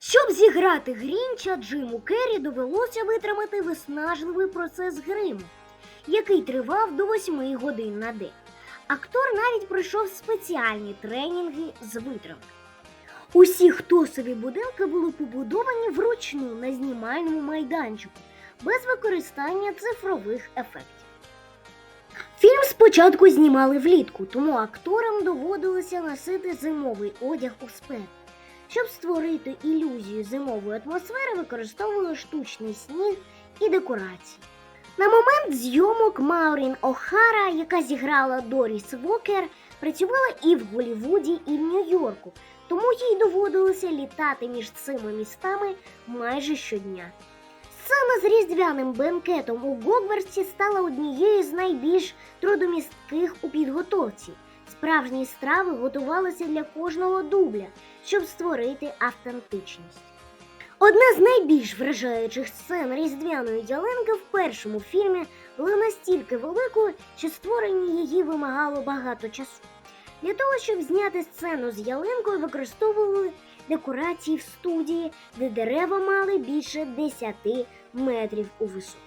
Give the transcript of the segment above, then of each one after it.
Щоб зіграти Грінча, Джиму Керрі довелося витримати виснажливий процес гриму, який тривав до 8 годин на день. Актор навіть пройшов спеціальні тренінги з витримки. Усі хтосові будинки були побудовані вручну на знімальному майданчику без використання цифрових ефектів. Фільм спочатку знімали влітку, тому акторам доводилося носити зимовий одяг у спеку. Щоб створити ілюзію зимової атмосфери, використовували штучний сніг і декорації. На момент зйомок Маурін О'Хара, яка зіграла Доріс Вокер, працювала і в Голлівуді, і в Нью-Йорку, тому їй доводилося літати між цими містами майже щодня. Сцена з різдвяним бенкетом у Гогвартсі стала однією з найбільш трудомістких у підготовці. Справжні страви готувалися для кожного дубля, щоб створити автентичність. Одна з найбільш вражаючих сцен різдвяної ялинки в першому фільмі була настільки великою, що створення її вимагало багато часу. Для того, щоб зняти сцену з ялинкою, використовували декорації в студії, де дерева мали більше 10 метрів у висоту.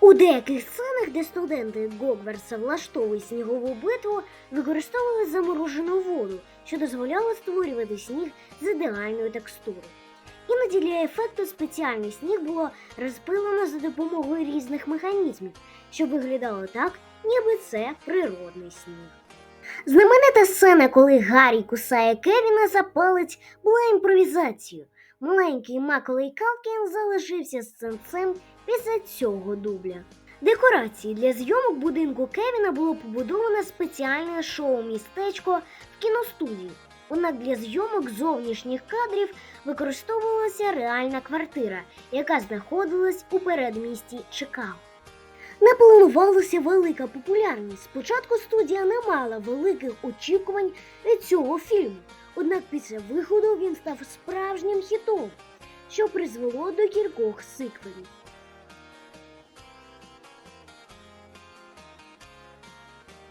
У деяких сценах, де студенти Гогвартса влаштовують снігову битву, використовували заморожену воду, що дозволяло створювати сніг з ідеальною текстурою. Іноді для ефекту спеціальний сніг було розпилено за допомогою різних механізмів, щоб виглядало так, ніби це природний сніг. Знаменита сцена, коли Гаррі кусає Кевіна за палець, була імпровізацією. Маленький Маколей Калкін залишився з сценцем після цього дубля. Декорації для зйомок будинку Кевіна було побудовано спеціальне шоу-містечко в кіностудії. Однак для зйомок зовнішніх кадрів використовувалася реальна квартира, яка знаходилась у передмісті Чикаго. Не планувалася велика популярність. Спочатку студія не мала великих очікувань від цього фільму. Однак після виходу він став справжнім хітом, що призвело до кількох сиквелів.